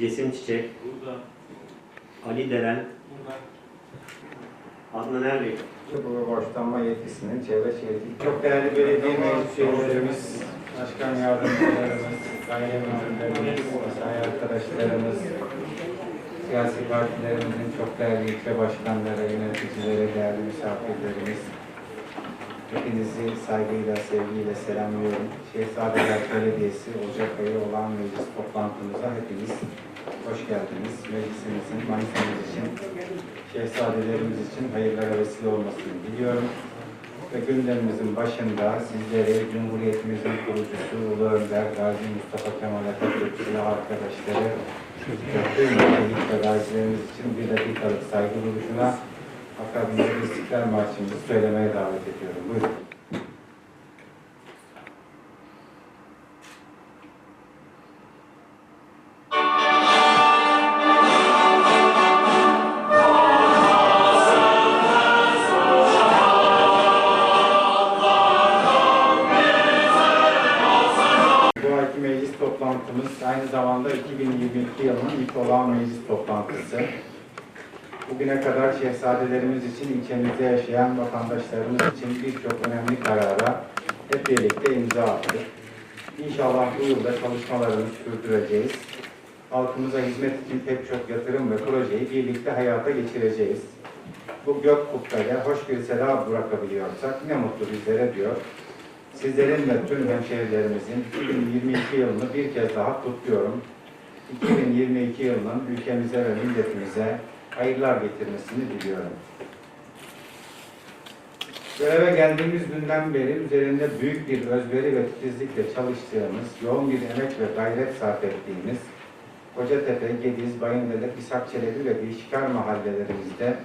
Cesim Çiçek, Ali Deren, Adnan Erbey. Bu borçlanma yetkisinin çevre şehircilik. Çok değerli belediye meclis üyelerimiz, başkan yardımcılarımız, daire müdürlerimiz, mesai arkadaşlarımız, siyasi partilerimizin çok değerli ilçe başkanları, yöneticileri, değerli misafirlerimiz, hepinizi saygıyla, sevgiyle selamlıyorum. Şehzadeler Belediyesi Ocak ayı olan meclis toplantımıza hepiniz hoş geldiniz. Meclisimizin, Manisa'mız için, şehzadelerimiz için hayırlara vesile olmasını diliyorum. Ve gündemimizin başında sizleri Cumhuriyetimizin kurucusu Ulu Önder Gazi Mustafa Kemal Atatürk silah arkadaşları tüm şehit ve gazilerimiz için bir dakikalık saygı duruşuna akabinde bir İstiklal Marşı'mızı söylemeye davet ediyorum. Buyurun. Meclis toplantımız aynı zamanda 2022 yılının ilk olağan meclis toplantısı. Bugüne kadar şehzadelerimiz için, ilçemizde yaşayan vatandaşlarımız için birçok önemli karara hep birlikte imza attık. İnşallah bu yılda çalışmalarımızı sürdüreceğiz. Halkımıza hizmet için pek çok yatırım ve projeyi birlikte hayata geçireceğiz. Bu gök kubbede hoş bir selam bırakabiliyorsak ne mutlu bizlere diyor. Sizlerin ve tüm hemşehrilerimizin 2022 yılını bir kez daha kutluyorum. 2022 yılının ülkemize ve milletimize hayırlar getirmesini diliyorum. Göreve geldiğimiz günden beri üzerinde büyük bir özveri ve titizlikle çalıştığımız, yoğun bir emek ve gayret sarf ettiğimiz Kocatepe, Gediz, Bayındırlık, İshak Çelebi ve Değişikar mahallelerimizde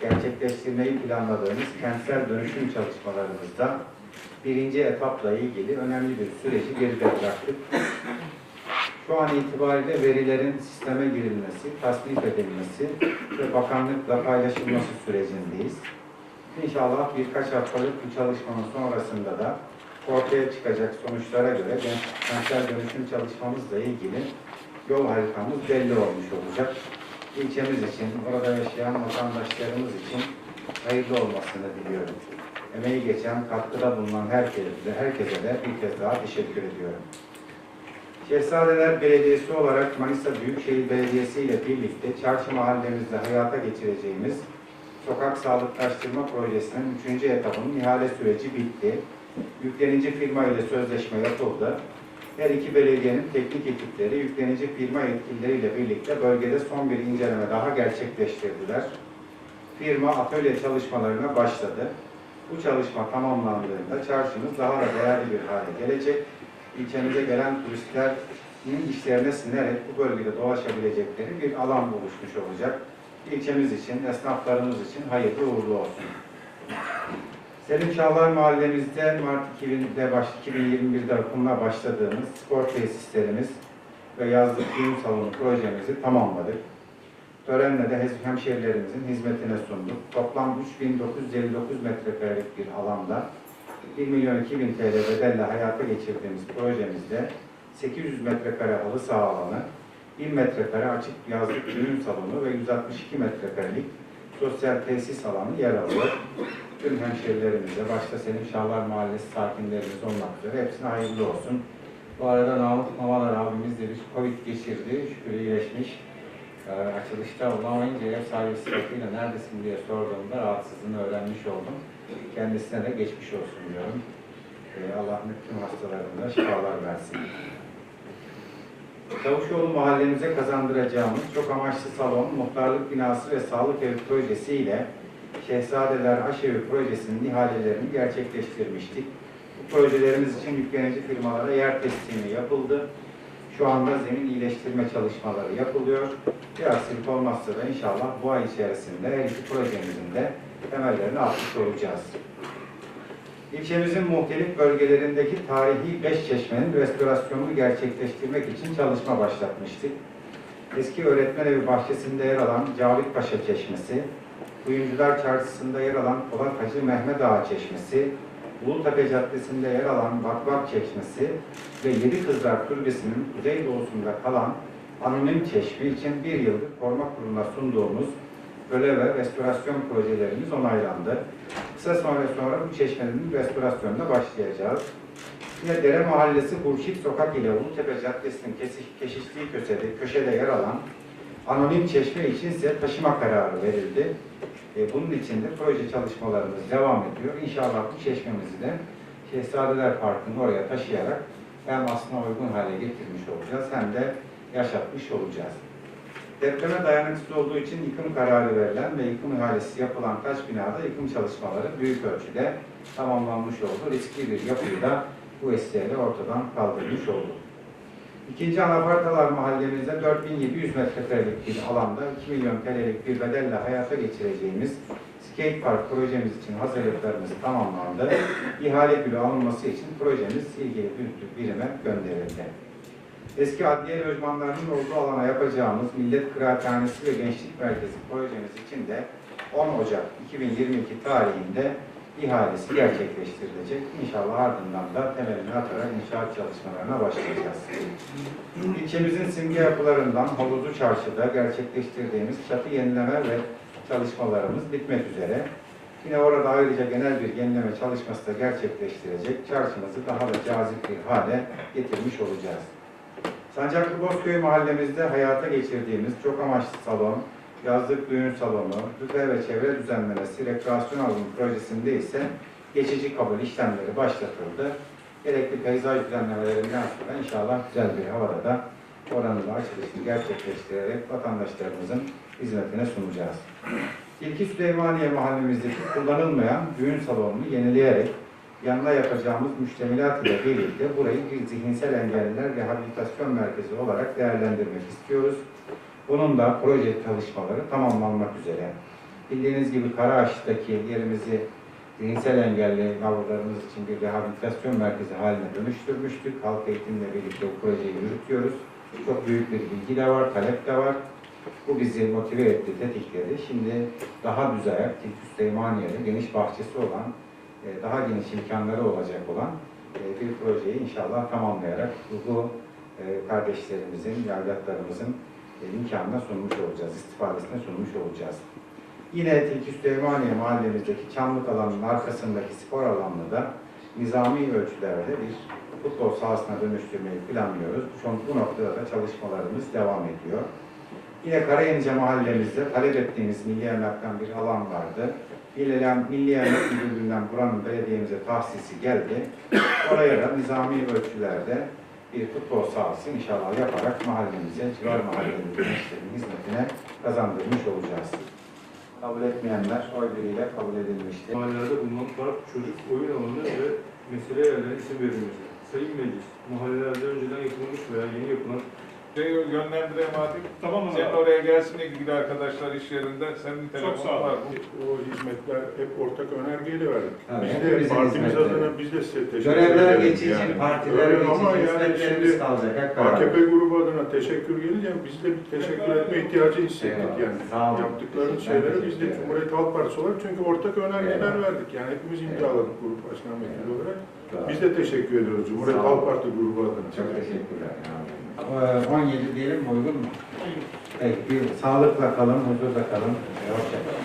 gerçekleştirmeyi planladığımız kentsel dönüşüm çalışmalarımızda birinci etapla ilgili önemli bir süreci geride bıraktık. Şu an itibariyle verilerin sisteme girilmesi, tasnif edilmesi ve bakanlıkla paylaşılması sürecindeyiz. İnşallah birkaç haftalık bu çalışmanın sonrasında da ortaya çıkacak sonuçlara göre kentsel dönüşüm çalışmamızla ilgili yol haritamız belli olmuş olacak. İlçemiz için, orada yaşayan vatandaşlarımız için hayırlı olmasını diliyorum. Emeği geçen, katkıda bulunan herkese herkese de bir kez daha teşekkür ediyorum. Şehzadeler Belediyesi olarak Manisa Büyükşehir Belediyesi ile birlikte çarşı mahallemizde hayata geçireceğimiz sokak sağlıklaştırma projesinin 3. etapının ihale süreci bitti. Yüklenici firma ile sözleşme yapıldı. Her iki belediyenin teknik ekipleri yüklenici firma yetkilileriyle birlikte bölgede son bir inceleme daha gerçekleştirdiler. Firma atölye çalışmalarına başladı. Bu çalışma tamamlandığında çarşımız daha da değerli bir hale gelecek. İlçemize gelen turistlerin işlerine sinerek bu bölgede dolaşabilecekleri bir alan oluşmuş olacak. İlçemiz için, esnaflarımız için hayırlı uğurlu olsun. Selim Çağlar Mahallemizde Mart 2000'de baş, 2021'de yapımına başladığımız spor tesislerimiz ve yazlık düğün salonu projemizi tamamladık. Törenle de hemşehrilerimizin hizmetine sunduk. Toplam 3959 metrekarelik bir alanda 1 milyon 2000 TL bedelle hayata geçirdiğimiz projemizde 800 metrekare halı saha alanı, 1000 metrekare açık yazlık düğün salonu ve 162 metrekarelik sosyal tesis alanı yer alıyor. Tüm hemşehrilerimize, başta Selim Şahlar Mahallesi sakinlerimiz olmak üzere hepsine hayırlı olsun. Bu arada Namık Mavalar abimiz de bir Covid geçirdi, şükür iyileşmiş. Ee, açılışta olamayınca ev sahibi sıfatıyla neredesin diye sorduğumda rahatsızlığını öğrenmiş oldum. Kendisine de geçmiş olsun diyorum. Ee, Allah tüm hastalarına şifalar versin. Çavuşoğlu mahallemize kazandıracağımız çok amaçlı salon, muhtarlık binası ve sağlık evi projesiyle Şehzadeler Aşevi projesinin ihalelerini gerçekleştirmiştik. Bu projelerimiz için yüklenici firmalara yer teslimi yapıldı. Şu anda zemin iyileştirme çalışmaları yapılıyor. Bir aksilik olmazsa da inşallah bu ay içerisinde her iki projemizin de temellerini atmış olacağız. İlçemizin muhtelif bölgelerindeki tarihi beş çeşmenin restorasyonunu gerçekleştirmek için çalışma başlatmıştık. Eski öğretmen evi bahçesinde yer alan Cavit Paşa Çeşmesi, Kuyumcular Çarşısı'nda yer alan Polat Hacı Mehmet Ağa Çeşmesi, Ulutepe Caddesi'nde yer alan Vakvak Çeşmesi ve Yedi Kızlar Türbesi'nin kuzeydoğusunda kalan anonim çeşme için bir yıldır koruma kuruluna sunduğumuz böle ve restorasyon projelerimiz onaylandı. Kısa süre sonra bu çeşmenin restorasyonuna başlayacağız. Yine Dere Mahallesi Hurşit Sokak ile Ulutepe Caddesi'nin kesiş- kesiştiği köşede, köşede yer alan anonim çeşme için ise taşıma kararı verildi. E, bunun için de proje çalışmalarımız devam ediyor. İnşallah bu çeşmemizi de Şehzadeler Parkı'nı oraya taşıyarak hem aslına uygun hale getirmiş olacağız hem de yaşatmış olacağız. Depreme dayanıksız olduğu için yıkım kararı verilen ve yıkım ihalesi yapılan kaç binada yıkım çalışmaları büyük ölçüde tamamlanmış oldu. Riskli bir yapıyı da bu vesileyle ortadan kaldırmış oldu. İkinci Anafartalar mahallemizde 4700 metrekarelik bir alanda 2 milyon TL'lik bir bedelle hayata geçireceğimiz skate park projemiz için hazırlıklarımız tamamlandı. İhale gülü alınması için projemiz ilgili büyüklük birime gönderildi. Eski adliye lojmanlarının olduğu alana yapacağımız Millet Kıraathanesi ve Gençlik Merkezi projemiz için de 10 Ocak 2022 tarihinde ihalesi gerçekleştirilecek. İnşallah ardından da temelini atarak inşaat çalışmalarına başlayacağız. İlçemizin simge yapılarından Havuzlu Çarşı'da gerçekleştirdiğimiz çatı yenileme ve çalışmalarımız bitmek üzere. Yine orada ayrıca genel bir yenileme çalışması da gerçekleştirecek. Çarşımızı daha da cazip bir hale getirmiş olacağız. Sancaklı Bozköy mahallemizde hayata geçirdiğimiz çok amaçlı salon, yazlık düğün salonu, büfe ve çevre düzenlemesi, rekreasyon alanı projesinde ise geçici kabul işlemleri başlatıldı. Gerekli peyzaj düzenlemelerinden sonra inşallah güzel bir havada da oranın açılışını gerçekleştirerek vatandaşlarımızın hizmetine sunacağız. İlki Süleymaniye mahallemizdeki kullanılmayan düğün salonunu yenileyerek yanına yapacağımız müştemilat ile birlikte burayı bir zihinsel engelliler rehabilitasyon merkezi olarak değerlendirmek istiyoruz. Bunun da proje çalışmaları tamamlanmak üzere. Bildiğiniz gibi Karaağaç'taki yerimizi zihinsel engelli yavrularımız için bir rehabilitasyon merkezi haline dönüştürmüştük. Halk eğitimle birlikte bu projeyi yürütüyoruz. Çok büyük bir bilgi de var, talep de var. Bu bizi motive etti, tetikledi. Şimdi daha düz ayak, Tilki Süleymaniye'de geniş bahçesi olan, e, daha geniş imkanları olacak olan e, bir projeyi inşallah tamamlayarak bu- e, kardeşlerimizin, evlatlarımızın e, imkanına sunmuş olacağız, istifadesine sunmuş olacağız. Yine Tilki Süleymaniye mahallemizdeki Çamlık alanının arkasındaki spor alanını da nizami ölçülerde bir futbol sahasına dönüştürmeyi planlıyoruz. An bu noktada da çalışmalarımız devam ediyor. Yine Karayenice mahallemizde talep ettiğimiz milli emlaktan bir alan vardı. Milli, milli Emlak Müdürlüğü'nden buranın belediyemize tahsisi geldi. Oraya da nizami ölçülerde bir futbol sahası inşallah yaparak mahallemize, civar mahallemizin gençlerin hizmetine kazandırmış olacağız. Kabul etmeyenler oy birliğiyle kabul edilmiştir. Mahallelerde bulunan park, çocuk oyun alanı ve mesele yerlerine isim verilmesi. Sayın Meclis, mahallelerde önceden yapılmış veya yeni yapılan Şey yönlendiremedik. Tamam mı? Sen oraya gelsin ilgili arkadaşlar iş yerinde. Senin Çok telefonun sağ var. olun. O hizmetler hep ortak önergeyle verdik. Evet, Biz hepimizin de partimiz hizmetleri. adına biz de size teşekkür Görevler ederiz. geçici, yani. partiler Öyle ama geçici yani hizmetlerimiz şimdi kalacak hep beraber. AKP grubu adına teşekkür gelince biz de bir teşekkür etme ihtiyacı hissettik Eyvallah. yani. Sağ olun. Yaptıkları Ben şeyleri teşekkür biz de ederim. Cumhuriyet Halk Partisi olarak çünkü ortak önergeler Eyvallah. verdik. Yani hepimiz imzaladık grup başkan vekili olarak. Biz de teşekkür ediyoruz Cumhuriyet Sağ olun. Halk Parti grubu adına. Çok teşekkürler. 17 diyelim mi? uygun mu? Peki, bir sağlıkla kalın, huzurla kalın. Hoşçakalın.